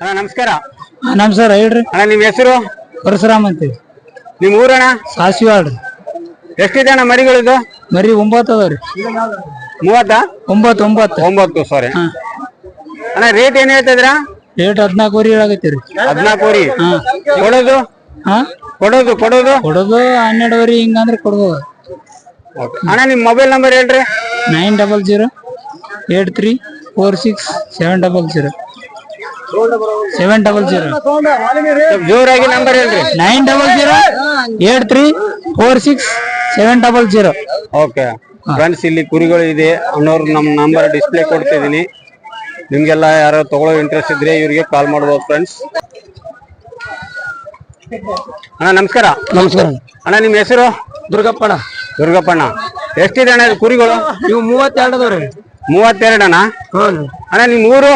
ಅಣ್ಣ ನಮಸ್ಕಾರ. ನಮಸ್ಕಾರ ಹೇಳ್ರಿ. ಅಣ್ಣ ನಿಮ್ಮ ಹೆಸರು? ಪರಶುರಾಮ್ ಅಂತೀವಿ ನಿಮ್ಮ ಊರಣ್ಣ? ಸಾಸಿವಾಡ್ರಿ ಎಷ್ಟಿದೆ ಅಣ್ಣ ಮರಿಗಳಿದು? ಮರಿ ಒಂಬತ್ತು ಅದಾವ್ರಿ ಮೂವತ್ತ? ಒಂಬತ್ತು ಒಂಬತ್ತು. ಒಂಬತ್ತು ಸಾರಿ ಹಾ. ಅಣ್ಣ ರೇಟ್ ಏನ್ ಹೇಳ್ತಿದ್ರ ರೇಟ್ ಹದಿನಾಲ್ಕುವರೆ ಹೇಳಾಗತ್ತೀರಿ ಹದ್ನಾಲ್ಕು ಹಾ. ಕೊಡೋದು? ಹಾ? ಕೊಡೋದು ಕೊಡೋದು? ಕೊಡೋದು ಹನ್ನೆರಡುವರೆ ಹಿಂಗಂದ್ರೆ ಕೊಡ್ಬೋದು. ಅಣ್ಣ ನಿಮ್ ಮೊಬೈಲ್ ನಂಬರ್ ಹೇಳ್ರಿ. Nine double zero eight three four six seven double zero. Seven double zero ಜೋರಾಗಿ ನಂಬರ್ ಹೇಳ್ರಿ. Nine double zero eight three four six seven double zero okay friends ಇಲ್ಲಿ ಕುರಿಗಳು ಇದೆ. ಅನ್ನೋರು ನಮ್ಮ ನಂಬರ್ ಡಿಸ್ಪ್ಲೇ ಕೊಡ್ತಿದ್ದೀನಿ ನಿಮ್ಗೆಲ್ಲ ಯಾರು ತಗೊಳ್ಳೋ ಇಂಟ್ರೆಸ್ಟ್ ಇದ್ರೆ ಇವರಿಗೆ ಕಾಲ್ ಮಾಡ್ಬೋದು ಫ್ರೆಂಡ್ಸ್ ಅಣ್ಣ ನಮಸ್ಕಾರ. ನಮಸ್ಕಾರ. ಅಣ್ಣ ನಿಮ್ಮ ಹೆಸರು? ದುರ್ಗಪ್ಪಣ್ಣ. ದುರ್ಗಪ್ಪಣ್ಣ. ಎಷ್ಟಿದೆ ಅಣ್ಣ ಇದು ಕುರಿಗಳು? ನೀವು ಮೂವತ್ತೆರಡು ಅದಾವ್ರಿ ಮೂವತ್ತೆರಡು ಅಣ್ಣ ಹ್ಞೂ ಅಣ್ಣ ನಿಮ್ಮ ಊರು?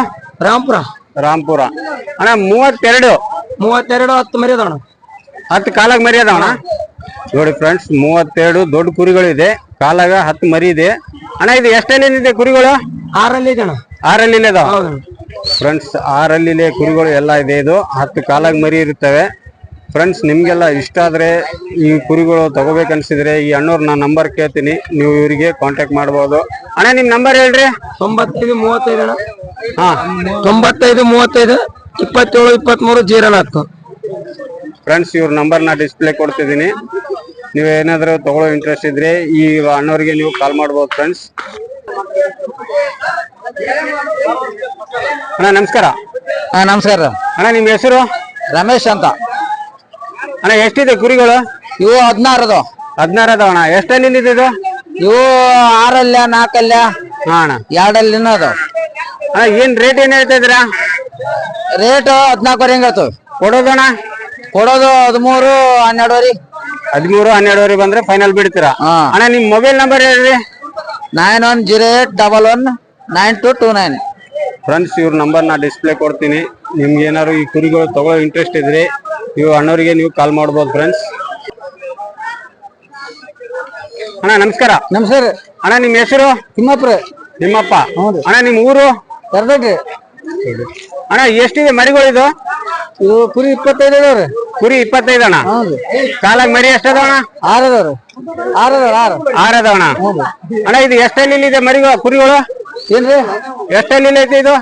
ರಾಮ್ಪುರ. ರಾಂಪುರ ಅಣ್ಣ ಮೂವತ್ತೆರಡು. ಮೂವತ್ತೆರಡು ಹತ್ತು ಮರಿ ಅದಾವಣ ಹತ್ತು ಕಾಲಾಗ ಮರಿ ಅದಾವಣ ನೋಡಿ ಫ್ರೆಂಡ್ಸ್ ಮೂವತ್ತೆರಡು ದೊಡ್ಡ ಕುರಿಗಳಿದೆ. ಕಾಲಾಗ ಹತ್ತು ಮರಿ ಇದೆ. ಅಣ್ಣ ಇದು ಎಷ್ಟಲ್ಲಿದೆ ಕುರಿಗಳು? ಆರಲ್ಲಿ ಅಣ್ಣ ಆರಲ್ಲಿ ಫ್ರೆಂಡ್ಸ್ ಆರಲ್ಲಿ ಕುರಿಗಳು ಎಲ್ಲ ಇದೆ ಇದು. ಹತ್ತು ಕಾಲಾಗ ಮರಿ ಇರುತ್ತವೆ. ಫ್ರೆಂಡ್ಸ್ ನಿಮಗೆಲ್ಲ ಇಷ್ಟ ಆದರೆ ಈ ಕುರಿಗಳು ತಗೋಬೇಕನ್ಸಿದ್ರೆ ಈ ಅಣ್ಣವ್ರ ನಾನು ನಂಬರ್ ಕೇಳ್ತೀನಿ. ನೀವು ಇವರಿಗೆ ಕಾಂಟ್ಯಾಕ್ಟ್ ಮಾಡ್ಬೋದು. ಅಣ್ಣ ನಿಮ್ಮ ನಂಬರ್ ಹೇಳ್ರಿ. ತೊಂಬತ್ತೈದು ಮೂವತ್ತೈದು ಅಣ್ಣ. ಹಾ. ತೊಂಬತ್ತೈದು ಮೂವತ್ತೈದು ಇಪ್ಪತ್ತೇಳು ಇಪ್ಪತ್ತ್ಮೂರು ಜೀರೋ ನಾಲ್ಕು ಫ್ರೆಂಡ್ಸ್ ಇವ್ರ ನಂಬರ್ ನಾ ಡಿಸ್ಪ್ಲೇ ಕೊಡ್ತಿದ್ದೀನಿ. ನೀವು ಏನಾದರೂ ತೊಗೊಳ್ಳೋ ಇಂಟ್ರೆಸ್ಟ್ ಇದ್ರೆ ಈ ಅಣ್ಣವ್ರಿಗೆ ನೀವು ಕಾಲ್ ಮಾಡ್ಬೋದು ಫ್ರೆಂಡ್ಸ್ ಅಣ್ಣ ನಮಸ್ಕಾರ. ಹಾಂ ನಮಸ್ಕಾರ. ಅಣ್ಣ ನಿಮ್ಮ ಹೆಸರು? ರಮೇಶ್ ಅಂತ. ಅಣ್ಣ ಎಷ್ಟಿದೆ ಕುರಿಗಳು? ಇವು ಹದಿನಾರದು. ಹದಿನಾರು ಅದಾವ ಅಣ್ಣ. ಎಷ್ಟಲ್ಲಿ ನಿಂದಿದ್ದು ಇವು ಆರಲ್ಲ ನಾಲ್ಕಲ್ಲ ಹಾ ಅಣ್ಣ. ಎರಡಲ್ಲಿನ ಅದಾವ. ಅಣ್ಣ ಏನ್ ರೇಟ್ ಏನ್ ಹೇಳ್ತಾ ಇದ್ದೀರಾ? ರೇಟ್ ಹದಿನಾಲ್ಕುವರೆ ಹಿಂಗ ಆತವ ಕೊಡೋದಣ್ಣ ಕೊಡೋದು ಹದಿಮೂರು ಹನ್ನೆರಡುವರೆ. ಹದಿಮೂರು ಹನ್ನೆರಡುವರೆ ಬಂದ್ರೆ ಫೈನಲ್ ಬಿಡ್ತೀರಾ? ಹಾ. ಅಣ್ಣ ನಿಮ್ ಮೊಬೈಲ್ ನಂಬರ್ ಹೇಳ್ರಿ. Nine one zero eight double one nine two two nine friends ಇವ್ರ ನಂಬರ್ ನಾ ಡಿಸ್ಪ್ಲೇ ಕೊಡ್ತೀನಿ. ನಿಮ್ಗೆ ಏನಾದ್ರು ಈ ಕುರಿಗಳು ತಗೊಳ್ಳೋ ಇಂಟ್ರೆಸ್ಟ್ ಇದ್ರೆ ಇವು ಅಣ್ಣವರಿಗೆ ನೀವು ಕಾಲ್ ಮಾಡ್ಬೋದು ಫ್ರೆಂಡ್ಸ್ ಅಣ್ಣ ನಮಸ್ಕಾರ. ನಮಸ್ಕಾರ. ಅಣ್ಣ ನಿಮ್ಮ ಹೆಸರು? ತಿಮ್ಮಪ್ಪ. ನಿಮ್ಮಪ್ಪ. ಹೌದು. ಅಣ್ಣ ನಿಮ್ಮ ಊರು? ಕರ್ದಡ್ರಿ ಅಣ್ಣ ಎಷ್ಟಿದೆ ಮರಿಗಳು ಇದು? ಇದು ಕುರಿ ಇಪ್ಪತ್ತೈದು ಅದಾವ್ರಿ. ಕುರಿ ಇಪ್ಪತ್ತೈದು ಅಣ್ಣ. ಹೌದು. ಕಾಲಾಗ ಮರಿ ಎಷ್ಟದವಣ ಆರು ಅದಾವ್ರಿ. ಆರು ಆರು. ಅಣ್ಣ ಇದು ಎಷ್ಟಲ್ಲಿ ಇದೆ ಮರಿಗಳು ಕುರಿಗಳು? ಏನ್ರಿ? ಎಷ್ಟಲ್ಲಿ ಐತಿ ಇದು?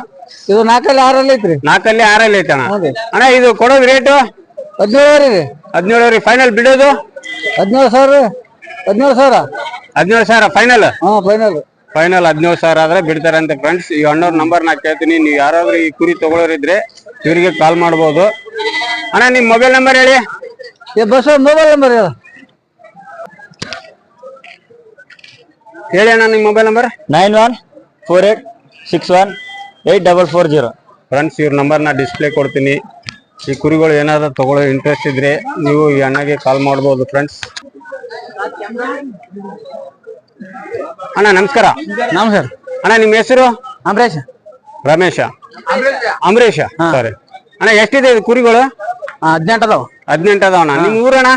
ಇದು ನಾಲ್ಕಲ್ಲಿ ಆರಲ್ಲಿ ಐತ್ರಿ. ನಾಲ್ಕಲ್ಲಿ ಆರಲ್ಲಿ ಐತೆ ಅಣ್ಣ. ಹೌದು. ಅಣ್ಣ ಇದು ಕೊಡೋದು ರೇಟು ಹದಿನೇಳುವರೆ ರೀ. ಹದಿನೇಳುವರೆ ಫೈನಲ್ ಬಿಡೋದು? ಹದಿನೇಳು ಸಾವಿರ ರೀ. ಹದಿನೇಳು ಸಾವಿರ? ಹದಿನೇಳು ಸಾವಿರ ಫೈನಲ್ ಹಾ ಫೈನಲ್ ಫೈನಲ್ ಹದಿನೇಳು ಸಾವಿರ ಆದ್ರೆ ಬಿಡ್ತಾರೆ ಅಂತ ಫ್ರೆಂಡ್ಸ್ ಈ ಅಣ್ಣವ್ರ ನಂಬರ್ ನಾ ಕೇಳ್ತೀನಿ. ನೀವು ಯಾರಾದ್ರೂ ಈ ಕುರಿ ತಗೊಳ್ಳೋರಿದ್ರೆ ಇವರಿಗೆ ಕಾಲ್ ಮಾಡ್ಬೋದು. ಅಣ್ಣ ನಿಮ್ ಮೊಬೈಲ್ ನಂಬರ್ ಹೇಳಿ? ಏ ಬಸ್ ಮೊಬೈಲ್ ನಂಬರ್ ಹೇಳ. ಹೇಳಿ ಅಣ್ಣ ನಿಮ್ mobile number nine one four eight six one eight double four zero friends ಇವ್ರ ನಂಬರ್ ನಾ ಡಿಸ್ಪ್ಲೇ ಕೊಡ್ತೀನಿ. ಈ ಕುರಿಗಳು ಏನಾದ್ರು ತಗೊಳ್ಳೋ ಇಂಟ್ರೆಸ್ಟ್ ಇದ್ರೆ ನೀವು ಈ ಅಣ್ಣಗೆ ಕಾಲ್ ಮಾಡ್ಬೋದು ಫ್ರೆಂಡ್ಸ್ ಅಣ್ಣ ನಮಸ್ಕಾರ. ನಮಸ್ಕಾರ. ಅಣ್ಣ ನಿಮ್ಮ ಹೆಸರು? ಅಂಬರೀಶ್ ರಮೇಶ. ಅಮರೇಶ ಸಾರಿ. ಅಣ್ಣ ಎಷ್ಟಿದೆ ಇದು ಕುರಿಗಳು? ಹದಿನೆಂಟು ಅದಾವ. ಹದಿನೆಂಟು ನಿಮ್ಮ ನಿಮ್ ಊರಣ್ಣ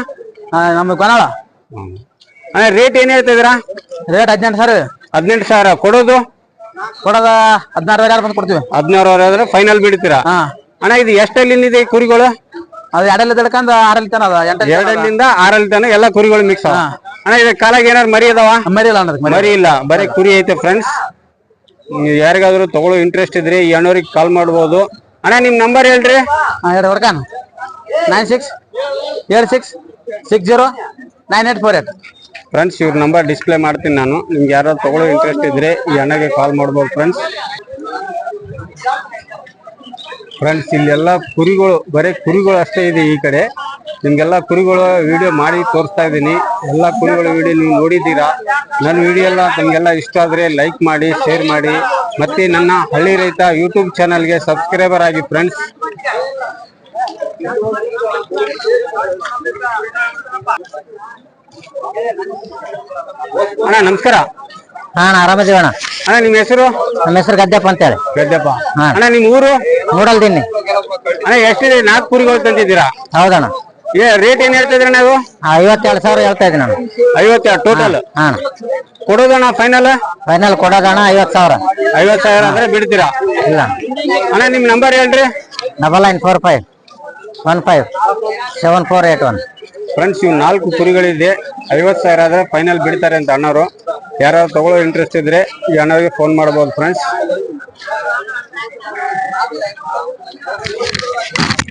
ನಮ್ಮ ಕೊನಾಳ. ಅಣ್ಣ ರೇಟ್ ಏನ್ ಹೇಳ್ತಿದ್ದೀರಾ ರೇಟ್ ಹದಿನೆಂಟು ಸಾವಿರ. ಹದಿನೆಂಟು ಸಾವಿರ. ಕೊಡೋದು? ಕೊಡೋದ ಹದಿನಾರು ಬಂದು ಕೊಡ್ತೀವಿ. ಹದಿನಾರು ಆದ್ರೆ ಫೈನಲ್ ಬಿಡ್ತೀರಾ? ಅಣ್ಣ ಇದು ಎಷ್ಟಲ್ಲಿದೆ ಕುರಿಗಳು? ಅದು ಎರಡಲ್ಲಿ ತಡ್ಕೊಂಡು ಆರಲ್ಲಿ ತನ ಅದ ಎರಡಲ್ಲಿಂದ ಆರಲ್ಲಿ ತನ ಎಲ್ಲ ಕುರಿಗಳು ಮಿಕ್ಸ್ ಅಣ್ಣ ಇದು ಕಾಲಾಗ ಏನಾರು ಮರಿ ಅದಾವ? ಮರಿ ಇಲ್ಲ ಅಣ್ಣ ಮರಿ ಇಲ್ಲ. ಬರೀ ಕುರಿ ಐತೆ ಫ್ರೆಂಡ್ಸ್ ಯಾರಿಗಾದ್ರೂ ತಗೊಳ್ಳೋ ಇಂಟ್ರೆಸ್ಟ್ ಇದ್ರೆ ಈ ಅಣ್ಣವ್ರಿಗೆ ಕಾಲ್ ಮಾಡ್ಬೋದು. ಅಣ್ಣ ನಿಮ್ ನಂಬರ್ ಹೇಳ್ರಿ. ಎರಡು ಹೊಡ್ಕಾನ ನೈನ್ ಸಿಕ್ಸ್ ಏಳು six six zero nine eight four eight friends ಇವ್ರ ನಂಬರ್ ಡಿಸ್ಪ್ಲೇ ಮಾಡ್ತೀನಿ ನಾನು. ನಿಮ್ಗೆ ಯಾರಾದ್ರು ತಗೊಳ್ಳೋ ಇಂಟ್ರೆಸ್ಟ್ ಇದ್ರೆ ಈ ಅಣ್ಣಗೆ ಕಾಲ್ ಮಾಡ್ಬೋದು ಫ್ರೆಂಡ್ಸ್ ಫ್ರೆಂಡ್ಸ್ ಇಲ್ಲೆಲ್ಲ ಕುರಿಗಳು, ಬರೀ ಕುರಿಗಳು ಅಷ್ಟೇ ಇದೆ ಈ ಕಡೆ. ನಿಮ್ಗೆಲ್ಲ ಕುರಿಗಳು ವಿಡಿಯೋ ಮಾಡಿ ತೋರಿಸ್ತಾ ಇದ್ದೀನಿ. ಎಲ್ಲ ಕುರಿಗಳ ವಿಡಿಯೋ ನೀವು ನೋಡಿದ್ದೀರಾ? ನನ್ನ ವಿಡಿಯೋ ಎಲ್ಲ ನಿಮಗೆಲ್ಲ ಇಷ್ಟ ಆದರೆ ಲೈಕ್ ಮಾಡಿ ಶೇರ್ ಮಾಡಿ. ಮತ್ತೆ ನನ್ನ ಹಳ್ಳಿ ರೈತ ಯೂಟ್ಯೂಬ್ ಚಾನಲ್ಗೆ ಸಬ್ಸ್ಕ್ರೈಬರ್ ಆಗಿ ಫ್ರೆಂಡ್ಸ್ ಅಣ್ಣ, ನಮಸ್ಕಾರ. ಹಾ ಆರಾಮದೀವಿ ಅಣ್ಣ ನಿಮ್ಮ ಹೆಸರು? ನಮ್ಮ ಹೆಸರು ಗದ್ದೆಪ್ಪ ಅಂತೇಳಿ. ಗದ್ದಪ್ಪ. ಹಾ. ಅಣ್ಣ ನಿಮ್ಮ ಊರು? ನೋಡಲ್ದಿನಿ ಅಣ್ಣ ಎಷ್ಟಿದೆ? ನಾಲ್ಕು ಕುರಿಗಳು ತಂದಿದ್ದೀರಾ? ಹೌದಣ್ಣ. ಏ ರೇಟ್ ಏನ್ ಹೇಳ್ತಿದ್ರಿ ನಾವು ಐವತ್ತೆರಡು ಸಾವಿರ ಹೇಳ್ತಾ ಇದ್ದೀನಿ ನಾನು ಐವತ್ತೆರಡು ಟೋಟಲ್ ಹಾ ಕೊಡೋದಣ್ಣ ಫೈನಲ್ ಫೈನಲ್ ಕೊಡೋದಣ್ಣ ಐವತ್ತು ಸಾವಿರ. ಐವತ್ ಸಾವಿರ ಅಂದ್ರೆ ಬಿಡ್ತೀರಾ? ಇಲ್ಲ. ಅಣ್ಣ ನಿಮ್ ನಂಬರ್ ಹೇಳ್ರಿ. Double nine four five one five seven four eight one friends ಇವು ನಾಲ್ಕು ಕುರಿಗಳಿದೆ. ಐವತ್ತು ಸಾವಿರ ಆದ್ರೆ ಫೈನಲ್ ಬಿಡ್ತಾರೆ ಅಂತ ಅಣ್ಣವರು. ಯಾರಾದ್ರು ತಗೊಳ್ಳೋ ಇಂಟ್ರೆಸ್ಟ್ ಇದ್ರೆ ಈ ಫೋನ್ ಮಾಡಬಹುದು ಫ್ರೆಂಡ್ಸ್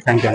ಥ್ಯಾಂಕ್ ಯು